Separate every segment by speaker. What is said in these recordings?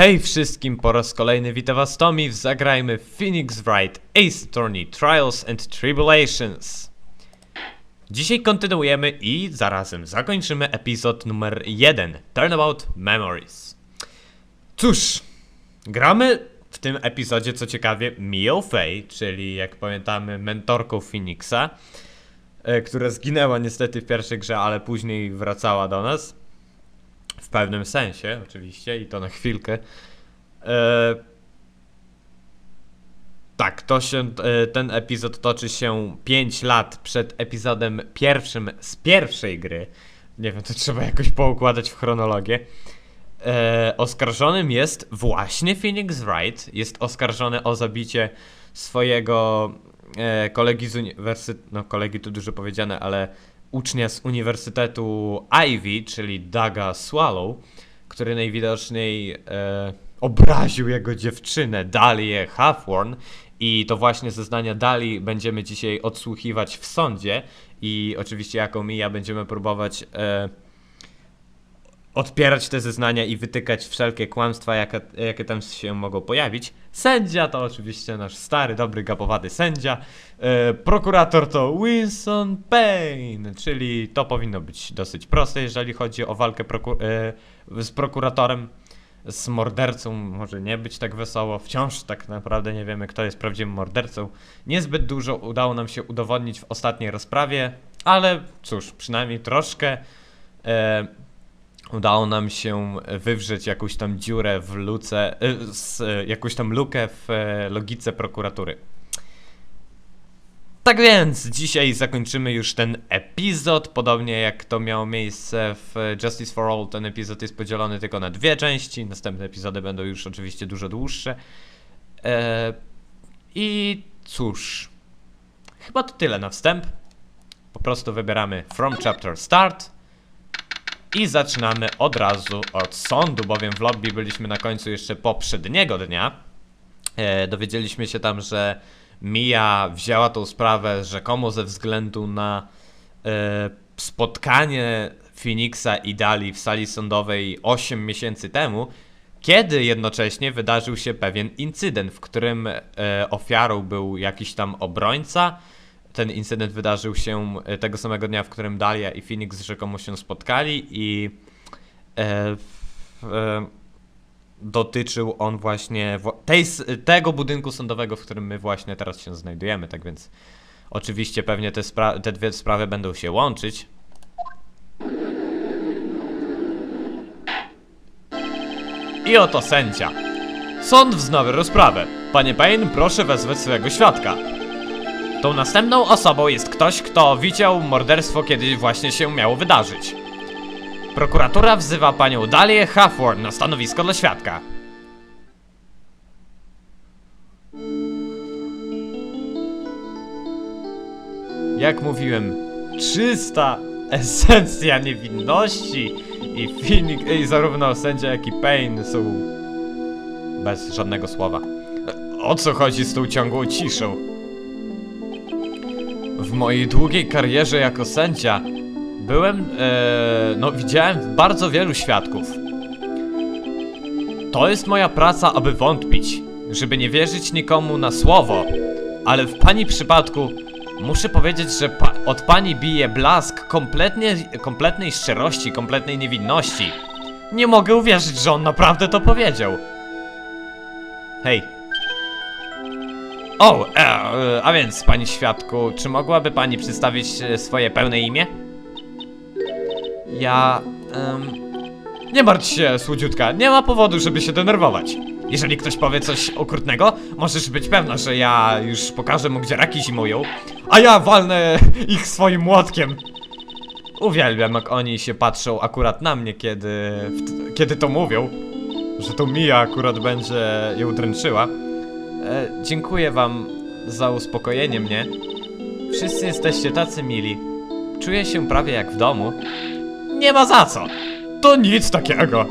Speaker 1: Hej wszystkim, po raz kolejny witam was Tommy w Zagrajmy Phoenix Wright Ace Attorney Trials and Tribulations. Dzisiaj kontynuujemy i zarazem zakończymy epizod numer 1 Turnabout Memories. Cóż, gramy w tym epizodzie co ciekawie Mio czyli jak pamiętamy mentorką Phoenixa, e, która zginęła niestety w pierwszej grze, ale później wracała do nas. W pewnym sensie, oczywiście, i to na chwilkę. E, tak, to się, e, ten epizod toczy się 5 lat przed epizodem pierwszym z pierwszej gry. Nie wiem, to trzeba jakoś poukładać w chronologię. E, oskarżonym jest właśnie Phoenix Wright. Jest oskarżony o zabicie swojego e, kolegi z uniwersytetu. No, kolegi to dużo powiedziane, ale ucznia z Uniwersytetu Ivy, czyli Daga Swallow, który najwidoczniej e, obraził jego dziewczynę, Dalię Hawthorne. I to właśnie zeznania Dali będziemy dzisiaj odsłuchiwać w sądzie. I oczywiście, jako Mija, będziemy próbować e, odpierać te zeznania i wytykać wszelkie kłamstwa, jakie, jakie tam się mogą pojawić. Sędzia to oczywiście nasz stary, dobry, gapowaty sędzia. E, prokurator to Wilson Payne, czyli to powinno być dosyć proste, jeżeli chodzi o walkę e, z prokuratorem. Z mordercą może nie być tak wesoło. Wciąż tak naprawdę nie wiemy, kto jest prawdziwym mordercą. Niezbyt dużo udało nam się udowodnić w ostatniej rozprawie, ale cóż, przynajmniej troszkę. E, udało nam się wywrzeć jakąś tam dziurę w luce, s- y, jakąś tam lukę w e, logice prokuratury. Tak więc, dzisiaj zakończymy już ten epizod, podobnie jak to miało miejsce w Justice for All, ten epizod jest podzielony tylko na dwie części, następne epizody będą już oczywiście dużo dłuższe. E, I cóż, chyba to tyle na wstęp. Po prostu wybieramy From Chapter Start. I zaczynamy od razu od sądu, bowiem w lobby byliśmy na końcu jeszcze poprzedniego dnia. E, dowiedzieliśmy się tam, że Mia wzięła tą sprawę rzekomo ze względu na e, spotkanie Phoenixa i Dali w sali sądowej 8 miesięcy temu, kiedy jednocześnie wydarzył się pewien incydent, w którym e, ofiarą był jakiś tam obrońca. Ten incydent wydarzył się e, tego samego dnia, w którym Dalia i Phoenix rzekomo się spotkali i e, e, dotyczył on właśnie wła- tej, tego budynku sądowego, w którym my właśnie teraz się znajdujemy. Tak więc oczywiście pewnie te, te dwie sprawy będą się łączyć. I oto sędzia. Sąd wznawia rozprawę. Panie Payne, proszę wezwać swojego świadka. Tą następną osobą jest ktoś, kto widział morderstwo, kiedy właśnie się miało wydarzyć. Prokuratura wzywa panią Dalię Hawthorne na stanowisko dla świadka. Jak mówiłem, czysta esencja niewinności i Phoenix, i zarówno sędzia jak i Payne są bez żadnego słowa. O co chodzi z tą ciągłą ciszą? W mojej długiej karierze jako sędzia byłem, e, no widziałem bardzo wielu świadków. To jest moja praca, aby wątpić, żeby nie wierzyć nikomu na słowo, ale w pani przypadku muszę powiedzieć, że pa od pani bije blask kompletnie, kompletnej szczerości, kompletnej niewinności. Nie mogę uwierzyć, że on naprawdę to powiedział. Hej, o, e, e, a więc, pani świadku, czy mogłaby pani przedstawić e, swoje pełne imię? Ja. em, nie martw się, słodziutka, nie ma powodu, żeby się denerwować. Jeżeli ktoś powie coś okrutnego, możesz być pewna, że ja już pokażę mu, gdzie raki zimują, a ja walnę ich swoim młotkiem. Uwielbiam, jak oni się patrzą akurat na mnie, kiedy, w- kiedy to mówią, że to Mia akurat będzie ją dręczyła. E, dziękuję wam za uspokojenie mnie. Wszyscy jesteście tacy mili. Czuję się prawie jak w domu. Nie ma za co. To nic takiego.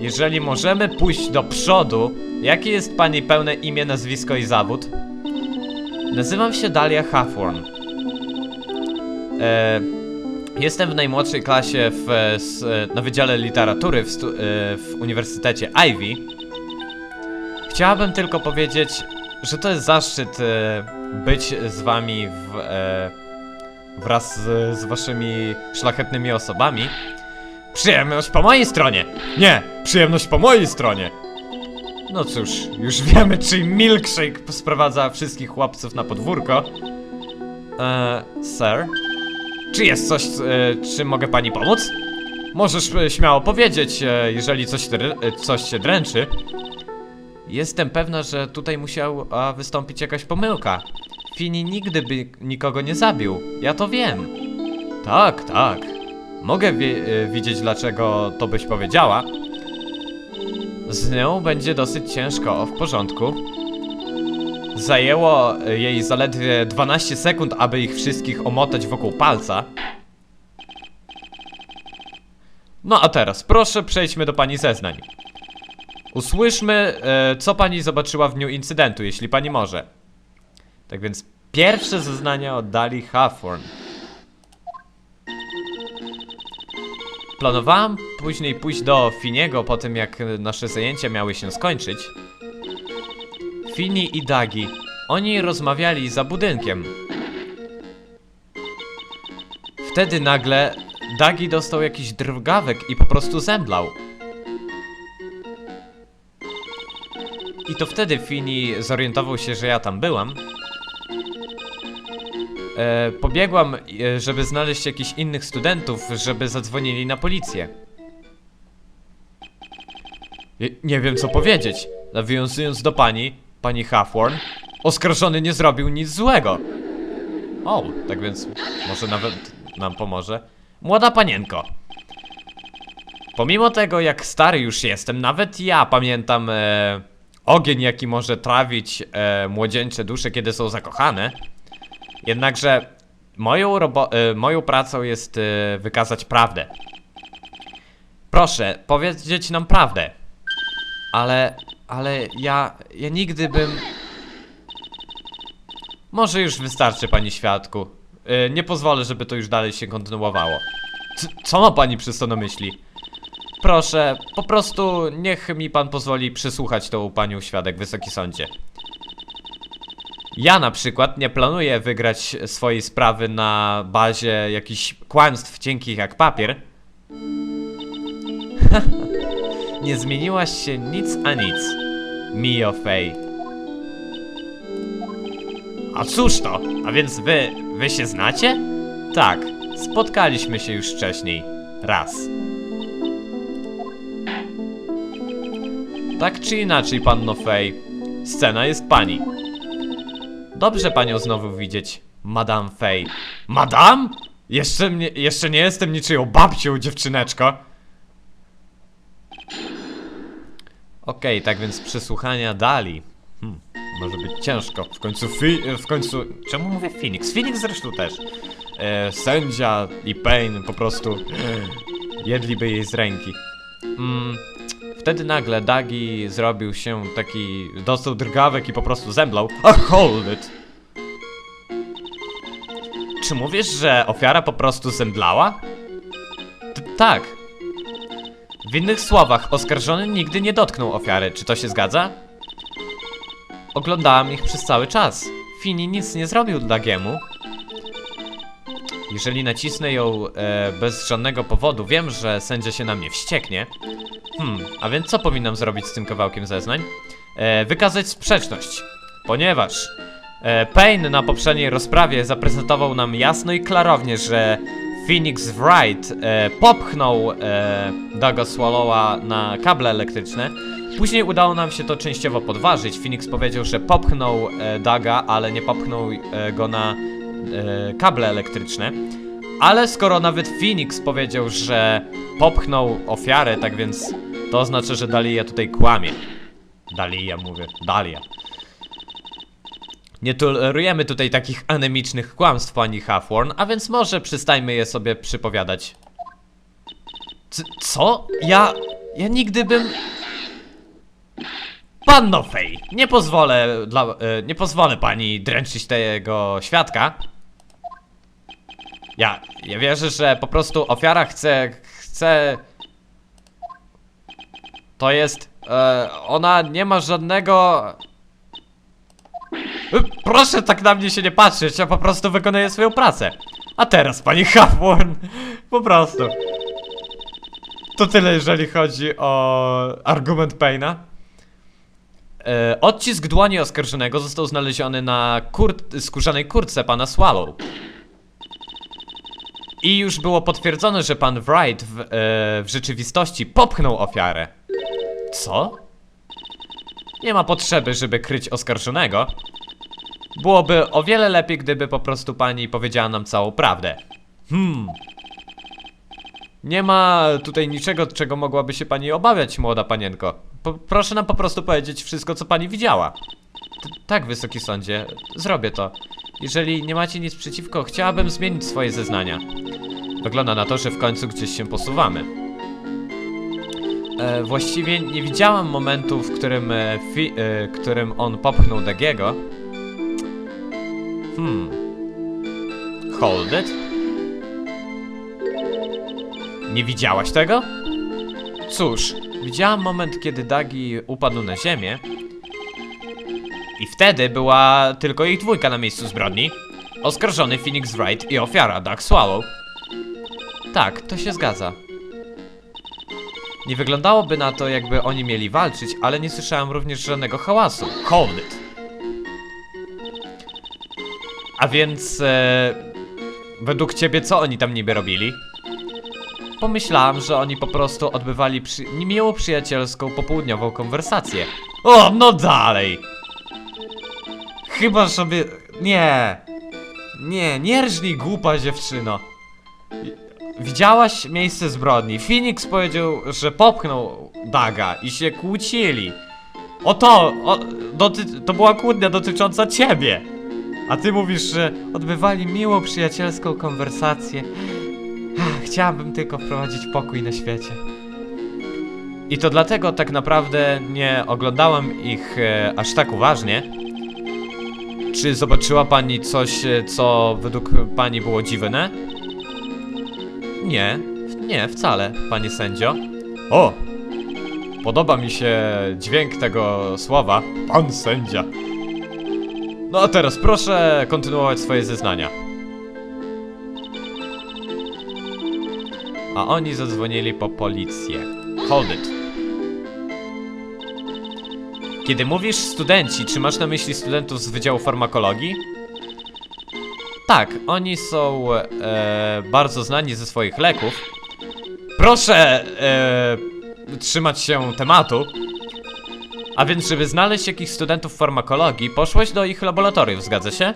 Speaker 1: Jeżeli możemy pójść do przodu, jakie jest pani pełne imię, nazwisko i zawód? Nazywam się Dalia Hawthorne. E, Jestem w najmłodszej klasie w, e, na Wydziale Literatury w, stu, w Uniwersytecie Ivy. Chciałabym tylko powiedzieć, że to jest zaszczyt e, być z wami w, e, wraz z, z waszymi szlachetnymi osobami. Przyjemność po mojej stronie! Nie! Przyjemność po mojej stronie! No cóż, już wiemy, czy milkshake sprowadza wszystkich chłopców na podwórko. Eee, sir? Czy jest coś, e, czym mogę pani pomóc? Możesz e, śmiało powiedzieć, e, jeżeli coś, e, coś cię dręczy. Jestem pewna, że tutaj musiała wystąpić jakaś pomyłka. Fini nigdy by nikogo nie zabił. Ja to wiem. Tak, tak. Mogę e, widzieć, dlaczego to byś powiedziała. Z nią będzie dosyć ciężko, w porządku. Zajęło e, jej zaledwie 12 sekund, aby ich wszystkich omotać wokół palca. No a teraz, proszę przejdźmy do pani zeznań. Usłyszmy, e, co pani zobaczyła w dniu incydentu, jeśli pani może. Tak więc, pierwsze zeznania oddali Hawthorne. Planowałam później pójść do Finiego po tym, jak nasze zajęcia miały się skończyć. Fini i Dagi. Oni rozmawiali za budynkiem. Wtedy nagle Dagi dostał jakiś drgawek i po prostu zemdlał. I to wtedy Fini zorientował się, że ja tam byłam. E, pobiegłam, e, żeby znaleźć jakichś innych studentów, żeby zadzwonili na policję. Nie, nie wiem co powiedzieć. Nawiązując do pani, pani Hawthorne, oskarżony nie zrobił nic złego. O, tak więc może nawet nam pomoże. Młoda panienko. Pomimo tego, jak stary już jestem, nawet ja pamiętam e, ogień, jaki może trawić e, młodzieńcze dusze, kiedy są zakochane. Jednakże moją, e, moją pracą jest e, wykazać prawdę. Proszę, powiedzieć nam prawdę. Ale, ale ja, ja nigdy bym... Może już wystarczy, pani świadku. E, nie pozwolę, żeby to już dalej się kontynuowało. C co ma pani przez to na myśli? Proszę, po prostu niech mi pan pozwoli przysłuchać tą panią świadek, wysoki sądzie. Ja na przykład nie planuję wygrać swojej sprawy na bazie jakichś kłamstw cienkich jak papier. nie zmieniłaś się nic a nic, Mio Fei. A cóż to? A więc wy, wy się znacie? Tak, spotkaliśmy się już wcześniej. Raz. Tak czy inaczej, panno Fej, scena jest pani. Dobrze panią znowu widzieć, Madame Fej. Madame? Jeszcze, mnie, jeszcze nie jestem niczyją babcią, dziewczyneczko. Okej, tak więc przesłuchania dali. Hmm, może być ciężko. W końcu fi w końcu... Czemu mówię Phoenix? Phoenix zresztą też. E, sędzia i Payne po prostu e, jedliby jej z ręki. Mm, wtedy nagle Dagi zrobił się taki... Dostał drgawek i po prostu zemdlał. A hold it! Czy mówisz, że ofiara po prostu zemdlała? T tak. W innych słowach, oskarżony nigdy nie dotknął ofiary. Czy to się zgadza? Oglądałam ich przez cały czas. Fini nic nie zrobił Dagiemu. Jeżeli nacisnę ją e, bez żadnego powodu, wiem, że sędzia się na mnie wścieknie. Hmm, a więc co powinnam zrobić z tym kawałkiem zeznań? E, wykazać sprzeczność. Ponieważ e, Payne na poprzedniej rozprawie zaprezentował nam jasno i klarownie, że Phoenix Wright e, popchnął e, Doga Swallowa na kable elektryczne. Później udało nam się to częściowo podważyć. Phoenix powiedział, że popchnął e, Daga, ale nie popchnął e, go na e, kable elektryczne. Ale skoro nawet Phoenix powiedział, że popchnął ofiarę, tak więc to oznacza, że Dalia tutaj kłamie. Dalia mówię, Dalia. Nie tolerujemy tutaj takich anemicznych kłamstw, pani Hawthorne, a więc może przystajmy je sobie przypowiadać. C co? Ja... ja nigdy bym... Panno Fej, nie pozwolę dla... E, nie pozwolę pani dręczyć tego świadka. Ja, ja wierzę, że po prostu ofiara chce, chce... To jest, e, ona nie ma żadnego... E, Proszę tak na mnie się nie patrzeć, ja po prostu wykonuję swoją pracę. A teraz, pani Hawthorne, po prostu. To tyle, jeżeli chodzi o argument Payna. E, odcisk dłoni oskarżonego został znaleziony na kurt skórzanej kurtce pana Swallow. I już było potwierdzone, że pan Wright w, e, w rzeczywistości popchnął ofiarę. Co? Nie ma potrzeby, żeby kryć oskarżonego. Byłoby o wiele lepiej, gdyby po prostu pani powiedziała nam całą prawdę. Hmm. Nie ma tutaj niczego, czego mogłaby się pani obawiać, młoda panienko. Proszę nam po prostu powiedzieć wszystko, co pani widziała. T tak, wysoki sądzie, zrobię to. Jeżeli nie macie nic przeciwko, chciałabym zmienić swoje zeznania. Wygląda na to, że w końcu gdzieś się posuwamy. E, właściwie nie widziałam momentu, w którym, e, fi, e, którym on popchnął Dagiego. Hmm. Hold it? Nie widziałaś tego? Cóż, widziałam moment, kiedy Dagi upadł na ziemię. I wtedy była tylko ich dwójka na miejscu zbrodni. Oskarżony Phoenix Wright i ofiara Doug Swallow. Tak, to się zgadza. Nie wyglądałoby na to, jakby oni mieli walczyć, ale nie słyszałem również żadnego hałasu. Hold it. A więc, e, według ciebie co oni tam niby robili? Pomyślałem, że oni po prostu odbywali przy... miło przyjacielską popołudniową konwersację. O, no dalej! Chyba sobie... Nie! Nie, nie rżnij głupa dziewczyno. Widziałaś miejsce zbrodni. Phoenix powiedział, że popchnął Daga i się kłócili. O to! O, doty, to była kłótnia dotycząca ciebie! A ty mówisz, że odbywali miło przyjacielską konwersację. Chciałabym tylko wprowadzić pokój na świecie. I to dlatego tak naprawdę nie oglądałem ich e, aż tak uważnie. Czy zobaczyła pani coś, e, co według pani było dziwne? Nie, nie, wcale, panie sędzio. O! Podoba mi się dźwięk tego słowa. Pan sędzia. No a teraz proszę kontynuować swoje zeznania. A oni zadzwonili po policję. Hold it. Kiedy mówisz studenci, czy masz na myśli studentów z Wydziału Farmakologii? Tak, oni są e, bardzo znani ze swoich leków. Proszę e, trzymać się tematu. A więc, żeby znaleźć jakichś studentów farmakologii, poszłeś do ich laboratoriów, zgadza się?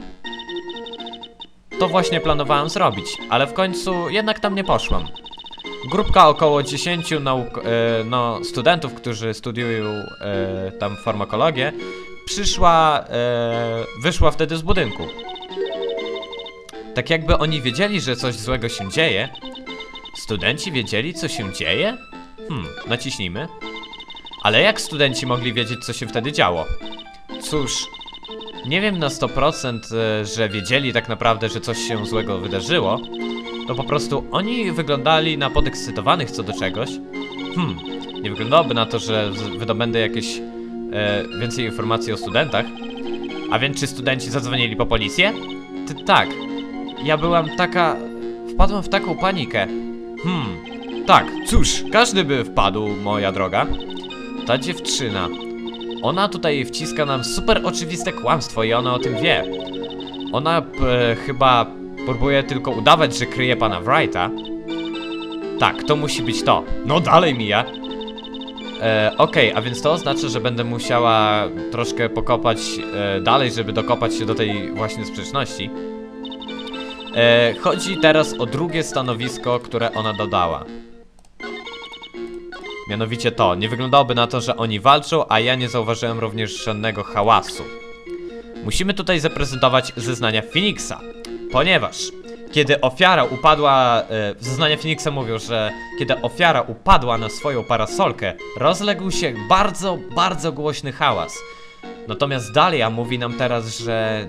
Speaker 1: To właśnie planowałem zrobić, ale w końcu jednak tam nie poszłam. Grupka około 10 nauk- e, no, studentów, którzy studiują e, tam farmakologię, przyszła, e, wyszła wtedy z budynku. Tak jakby oni wiedzieli, że coś złego się dzieje. Studenci wiedzieli, co się dzieje? Hmm, naciśnijmy. Ale jak studenci mogli wiedzieć, co się wtedy działo? Cóż, nie wiem na 100%, e, że wiedzieli tak naprawdę, że coś się złego wydarzyło. To po prostu oni wyglądali na podekscytowanych co do czegoś. Hmm, nie wyglądałoby na to, że wydobędę jakieś e, więcej informacji o studentach. A więc czy studenci zadzwonili po policję? Ty, tak. Ja byłam taka... Wpadłam w taką panikę. Hmm, tak, cóż, każdy by wpadł, moja droga. Ta dziewczyna. Ona tutaj wciska nam super oczywiste kłamstwo i ona o tym wie. Ona e, chyba próbuje tylko udawać, że kryje pana Wrighta. Tak, to musi być to. No dalej mija. E, Okej, a więc to oznacza, że będę musiała troszkę pokopać e, dalej, żeby dokopać się do tej właśnie sprzeczności. E, chodzi teraz o drugie stanowisko, które ona dodała. Mianowicie to, nie wyglądałoby na to, że oni walczą, a ja nie zauważyłem również żadnego hałasu. Musimy tutaj zaprezentować zeznania Phoenixa, ponieważ kiedy ofiara upadła, e, zeznania Phoenixa mówią, że kiedy ofiara upadła na swoją parasolkę, rozległ się bardzo, bardzo głośny hałas. Natomiast Dalia mówi nam teraz, że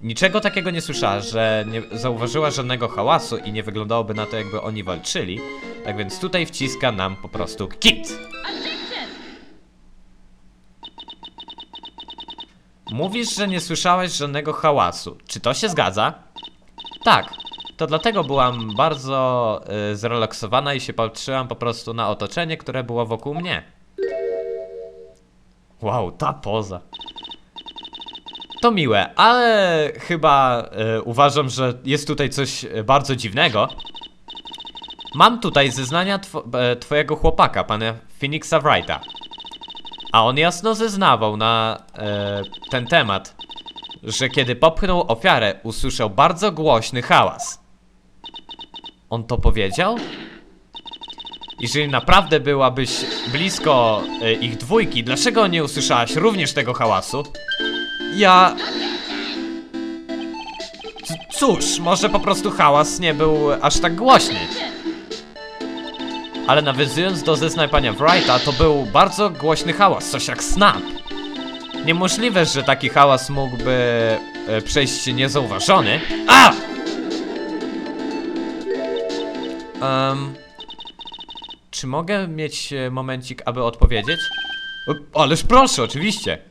Speaker 1: niczego takiego nie słyszała, że nie zauważyła żadnego hałasu i nie wyglądałoby na to, jakby oni walczyli. Tak więc tutaj wciska nam po prostu kit. Mówisz, że nie słyszałeś żadnego hałasu. Czy to się zgadza? Tak. To dlatego byłam bardzo y, zrelaksowana i się patrzyłam po prostu na otoczenie, które było wokół mnie. Wow, ta poza. To miłe, ale chyba y, uważam, że jest tutaj coś y, bardzo dziwnego. Mam tutaj zeznania e, twojego chłopaka, pana Phoenixa Wrighta. A on jasno zeznawał na e, ten temat, że kiedy popchnął ofiarę, usłyszał bardzo głośny hałas. On to powiedział? Jeżeli naprawdę byłabyś blisko e, ich dwójki, dlaczego nie usłyszałaś również tego hałasu? Ja. Cóż, może po prostu hałas nie był aż tak głośny. Ale nawiązując do zeznań pania Wrighta, to był bardzo głośny hałas, coś jak snap. Niemożliwe, że taki hałas mógłby e, przejść niezauważony. A! Em, czy mogę mieć e, momencik, aby odpowiedzieć? Ależ proszę, oczywiście.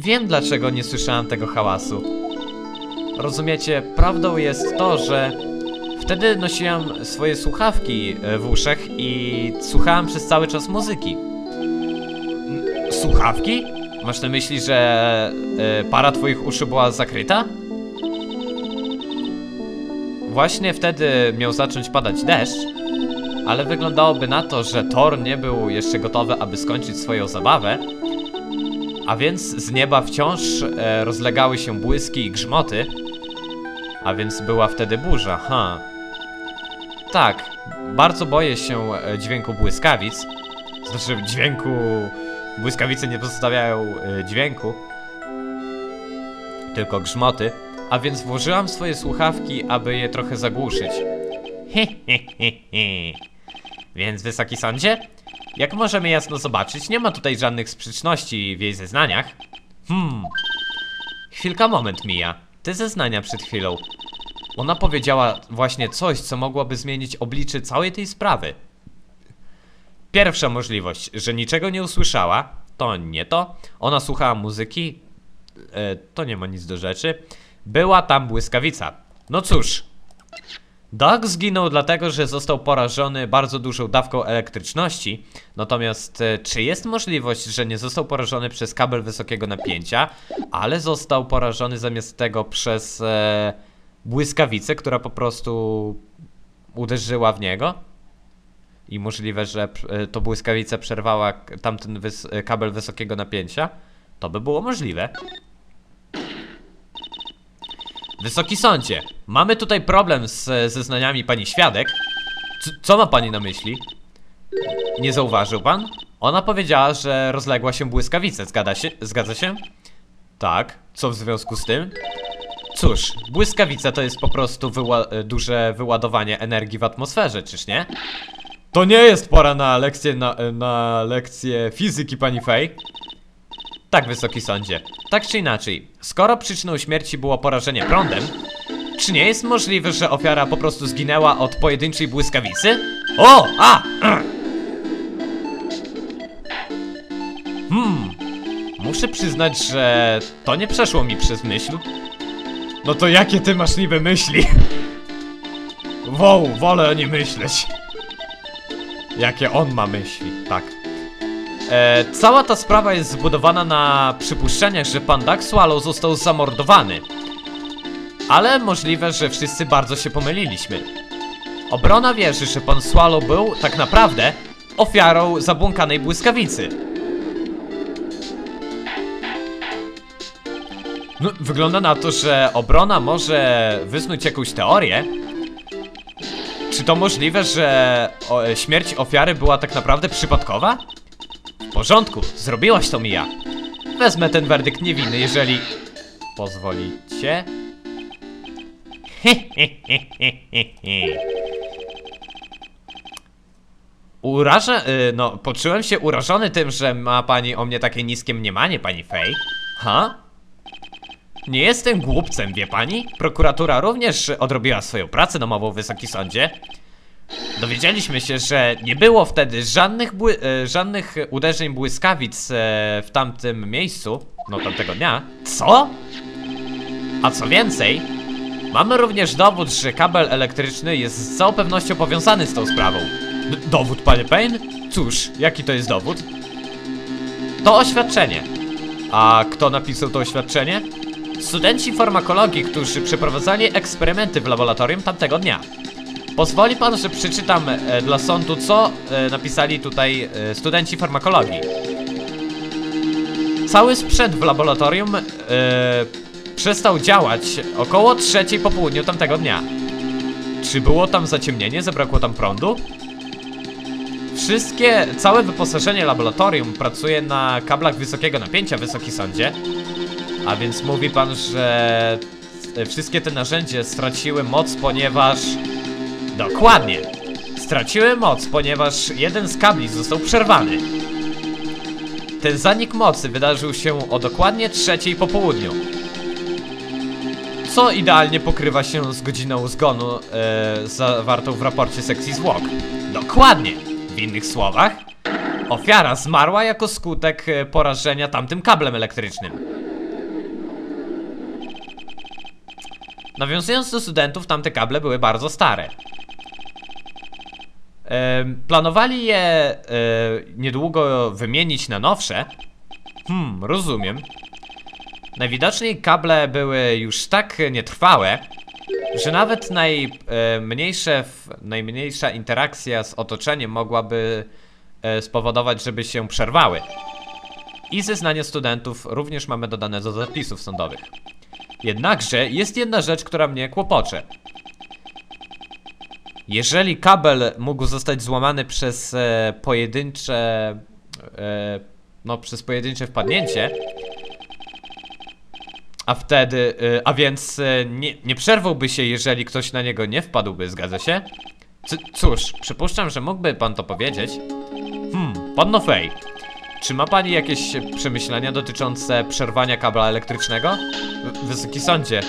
Speaker 1: Wiem, dlaczego nie słyszałem tego hałasu. Rozumiecie, prawdą jest to, że wtedy nosiłam swoje słuchawki e, w uszach i słuchałem przez cały czas muzyki. Słuchawki? Masz na myśli, że e, para twoich uszu była zakryta? Właśnie wtedy miał zacząć padać deszcz, ale wyglądałoby na to, że Thor nie był jeszcze gotowy, aby skończyć swoją zabawę, a więc z nieba wciąż e, rozlegały się błyski i grzmoty, a więc była wtedy burza, ha. Tak, bardzo boję się e, dźwięku błyskawic. Znaczy, dźwięku. Błyskawice nie pozostawiają e, dźwięku, tylko grzmoty. A więc włożyłam swoje słuchawki, aby je trochę zagłuszyć. He. Więc wysoki sądzie? Jak możemy jasno zobaczyć, nie ma tutaj żadnych sprzeczności w jej zeznaniach. Hmm. Chwilka, moment mija. Te zeznania przed chwilą. Ona powiedziała właśnie coś, co mogłoby zmienić oblicze całej tej sprawy. Pierwsza możliwość, że niczego nie usłyszała, to nie to. Ona słuchała muzyki, e, to nie ma nic do rzeczy. Była tam błyskawica. No cóż. Doug zginął dlatego, że został porażony bardzo dużą dawką elektryczności. Natomiast e, czy jest możliwość, że nie został porażony przez kabel wysokiego napięcia, ale został porażony zamiast tego przez e, błyskawicę, która po prostu uderzyła w niego? I możliwe, że e, to błyskawica przerwała tamten wys e, kabel wysokiego napięcia? To by było możliwe. Wysoki sądzie, mamy tutaj problem z zeznaniami pani świadek. C co ma pani na myśli? Nie zauważył pan? Ona powiedziała, że rozległa się błyskawica, zgadza się? Zgadza się? Tak, co w związku z tym? Cóż, błyskawica to jest po prostu wyła duże wyładowanie energii w atmosferze, czyż nie? To nie jest pora na lekcję, na, na lekcję fizyki, pani Fej. Tak, wysoki sądzie. Tak czy inaczej, skoro przyczyną śmierci było porażenie prądem, czy nie jest możliwe, że ofiara po prostu zginęła od pojedynczej błyskawicy? O! A! Hmm. Muszę przyznać, że to nie przeszło mi przez myśl. No to jakie ty masz niby myśli? Wow, wolę nie myśleć. Jakie on ma myśli. E, cała ta sprawa jest zbudowana na przypuszczeniach, że pan Doug Swallow został zamordowany. Ale możliwe, że wszyscy bardzo się pomyliliśmy. Obrona wierzy, że pan Swallow był tak naprawdę ofiarą zabłąkanej błyskawicy. No, wygląda na to, że obrona może wysnuć jakąś teorię. Czy to możliwe, że e, śmierć ofiary była tak naprawdę przypadkowa? W porządku, zrobiłaś to Mia. Wezmę ten werdykt niewinny, jeżeli pozwolicie. Urażę, y, no, poczułem się urażony tym, że ma pani o mnie takie niskie mniemanie, pani Fej. Ha? Nie jestem głupcem, wie pani? Prokuratura również odrobiła swoją pracę domową, wysoki sądzie. Dowiedzieliśmy się, że nie było wtedy żadnych, e, żadnych uderzeń błyskawic e, w tamtym miejscu, no tamtego dnia. Co? A co więcej, mamy również dowód, że kabel elektryczny jest z całą pewnością powiązany z tą sprawą. D dowód, panie Payne? Cóż, jaki to jest dowód? To oświadczenie. A kto napisał to oświadczenie? Studenci farmakologii, którzy przeprowadzali eksperymenty w laboratorium tamtego dnia. Pozwoli pan, że przeczytam e, dla sądu, co e, napisali tutaj e, studenci farmakologii. Cały sprzęt w laboratorium e, przestał działać około trzeciej po południu tamtego dnia. Czy było tam zaciemnienie, zabrakło tam prądu? Wszystkie, całe wyposażenie laboratorium pracuje na kablach wysokiego napięcia, wysoki sądzie. A więc mówi pan, że e, wszystkie te narzędzia straciły moc, ponieważ... Dokładnie! Straciły moc, ponieważ jeden z kabli został przerwany. Ten zanik mocy wydarzył się o dokładnie trzeciej po południu. Co idealnie pokrywa się z godziną zgonu e, zawartą w raporcie sekcji zwłok. Dokładnie! W innych słowach, ofiara zmarła jako skutek e, porażenia tamtym kablem elektrycznym. Nawiązując do studentów, tamte kable były bardzo stare. Planowali je e, niedługo wymienić na nowsze. Hmm, rozumiem. Najwidoczniej kable były już tak nietrwałe, że nawet najmniejsze, najmniejsza interakcja z otoczeniem mogłaby e, spowodować, żeby się przerwały. I zeznania studentów również mamy dodane do zapisów sądowych. Jednakże jest jedna rzecz, która mnie kłopocze. Jeżeli kabel mógł zostać złamany przez e, pojedyncze. E, no, przez pojedyncze wpadnięcie. A wtedy. E, a więc e, nie, nie przerwałby się, jeżeli ktoś na niego nie wpadłby, zgadza się? C cóż, przypuszczam, że mógłby pan to powiedzieć. Hmm, panno Fej. Czy ma pani jakieś przemyślenia dotyczące przerwania kabla elektrycznego? W Wysoki sądzie.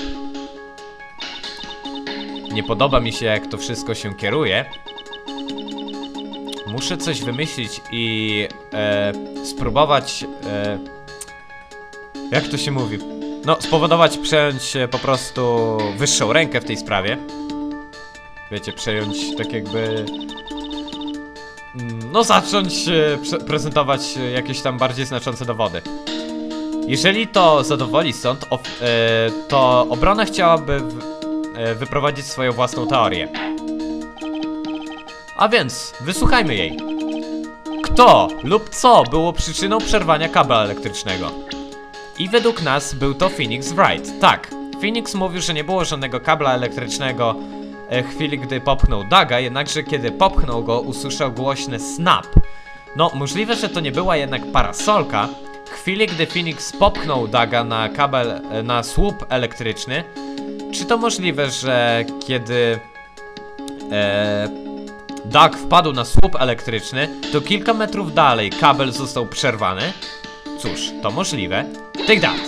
Speaker 1: Nie podoba mi się, jak to wszystko się kieruje. Muszę coś wymyślić i e, spróbować. E, jak to się mówi? No, spowodować przejąć e, po prostu wyższą rękę w tej sprawie. Wiecie, przejąć tak jakby. mm, No, zacząć e, prezentować e, jakieś tam bardziej znaczące dowody. Jeżeli to zadowoli sąd, e, to obrona chciałaby wyprowadzić swoją własną teorię. A więc, wysłuchajmy jej. Kto lub co było przyczyną przerwania kabla elektrycznego? I według nas był to Phoenix Wright. Tak, Phoenix mówił, że nie było żadnego kabla elektrycznego e, chwili, gdy popchnął Daga, jednakże kiedy popchnął go, usłyszał głośny snap. No, możliwe, że to nie była jednak parasolka. W chwili, gdy Phoenix popchnął Daga na kabel, e, na słup elektryczny, czy to możliwe, że kiedy e, wpadł na słup elektryczny, to kilka metrów dalej kabel został przerwany? Cóż, to możliwe. Take that!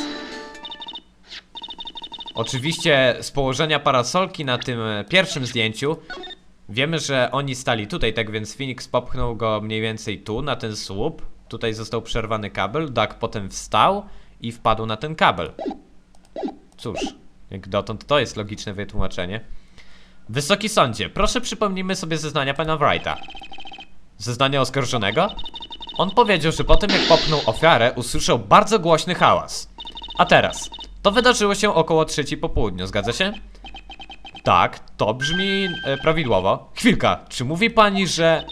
Speaker 1: Oczywiście z położenia parasolki na tym pierwszym zdjęciu wiemy, że oni stali tutaj, tak więc Phoenix popchnął go mniej więcej tu, na ten słup. Tutaj został przerwany kabel, Doug potem wstał i wpadł na ten kabel. Cóż, jak dotąd to jest logiczne wytłumaczenie. Wysoki sądzie, proszę przypomnijmy sobie zeznania pana Wrighta. Zeznania oskarżonego? On powiedział, że po tym jak popchnął ofiarę, usłyszał bardzo głośny hałas. A teraz, to wydarzyło się około trzeciej po południu, zgadza się? Tak, to brzmi e, prawidłowo. Chwilka, czy mówi pani, że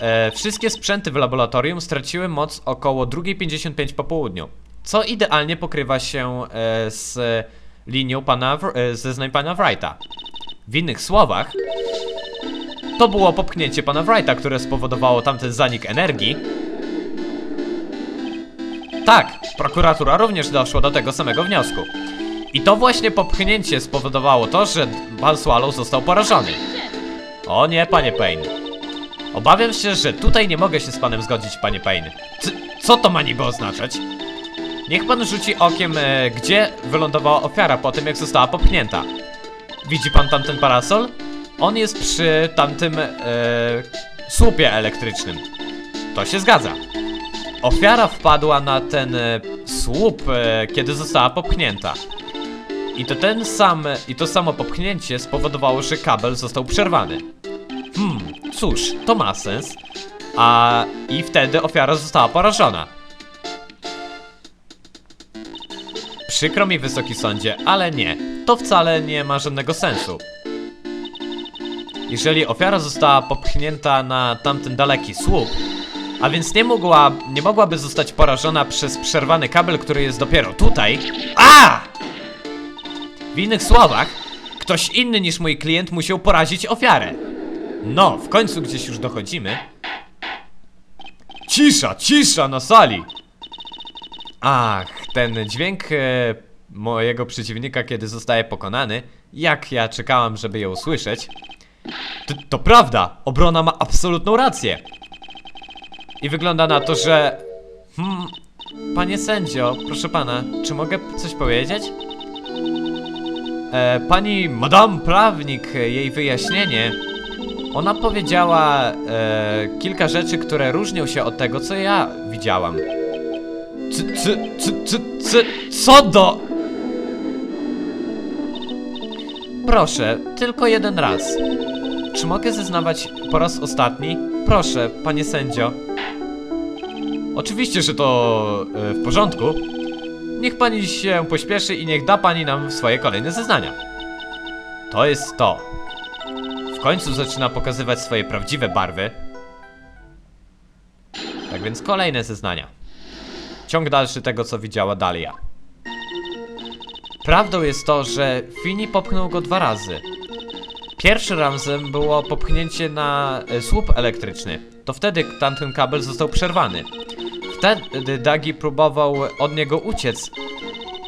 Speaker 1: e, wszystkie sprzęty w laboratorium straciły moc około 2.55 po południu? Co idealnie pokrywa się e, z linią pana, e, zeznań pana Wrighta. W innych słowach, to było popchnięcie pana Wrighta, które spowodowało tamten zanik energii. Tak, prokuratura również doszła do tego samego wniosku. I to właśnie popchnięcie spowodowało to, że pan Swallow został porażony. O nie, panie Payne. Obawiam się, że tutaj nie mogę się z panem zgodzić, panie Payne. C co to ma niby oznaczać? Niech pan rzuci okiem, e, gdzie wylądowała ofiara po tym, jak została popchnięta. Widzi pan tamten parasol? On jest przy tamtym e, słupie elektrycznym. To się zgadza. Ofiara wpadła na ten e, słup, e, kiedy została popchnięta. I to ten sam, i to samo popchnięcie spowodowało, że kabel został przerwany. Hmm, cóż, to ma sens. A i wtedy ofiara została porażona. Przykro mi, wysoki sądzie, ale nie. To wcale nie ma żadnego sensu. Jeżeli ofiara została popchnięta na tamten daleki słup, a więc nie mogła, nie mogłaby zostać porażona przez przerwany kabel, który jest dopiero tutaj. A! W innych słowach, ktoś inny niż mój klient musiał porazić ofiarę. No, w końcu gdzieś już dochodzimy. Cisza, cisza na sali! Ach, ten dźwięk e, mojego przeciwnika, kiedy zostaje pokonany. Jak ja czekałam, żeby je usłyszeć. To, to prawda, obrona ma absolutną rację. I wygląda na to, że. Hmm. Panie sędzio, proszę pana, czy mogę coś powiedzieć? E, pani Madame Prawnik, jej wyjaśnienie. Ona powiedziała e, kilka rzeczy, które różnią się od tego, co ja widziałam. C, c, c, c, c, co do. Proszę, tylko jeden raz. Czy mogę zeznawać po raz ostatni? Proszę, panie sędzio. Oczywiście, że to e, w porządku. Niech pani się pośpieszy i niech da pani nam swoje kolejne zeznania. To jest to. W końcu zaczyna pokazywać swoje prawdziwe barwy. Tak więc kolejne zeznania. Ciąg dalszy tego, co widziała Dalia. Prawdą jest to, że Fini popchnął go dwa razy. Pierwszy razem było popchnięcie na e, słup elektryczny. To wtedy tamten kabel został przerwany. Wtedy Dagi próbował od niego uciec,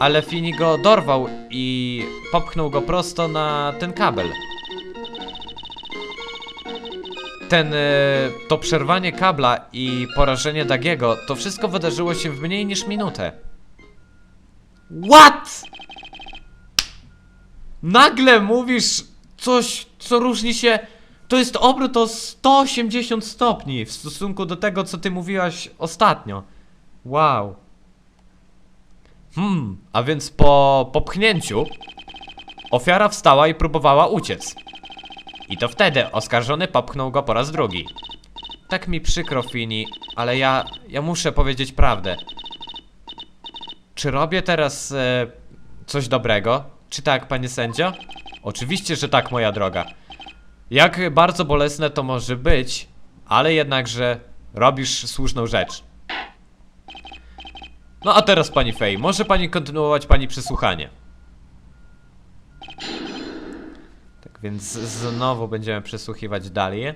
Speaker 1: ale Fini go dorwał i popchnął go prosto na ten kabel. Ten, e, to przerwanie kabla i porażenie Dagiego, to wszystko wydarzyło się w mniej niż minutę. What? Nagle mówisz coś, co różni się. To jest obrót o 180 stopni w stosunku do tego, co ty mówiłaś ostatnio. Wow. Hmm, a więc po popchnięciu ofiara wstała i próbowała uciec. I to wtedy oskarżony popchnął go po raz drugi. Tak mi przykro, Fini, ale ja, ja muszę powiedzieć prawdę. Czy robię teraz e, coś dobrego? Czy tak, panie sędzio? Oczywiście, że tak, moja droga. Jak bardzo bolesne to może być, ale jednakże robisz słuszną rzecz. No a teraz pani Fej, może pani kontynuować pani przesłuchanie. Tak więc znowu będziemy przesłuchiwać dalej.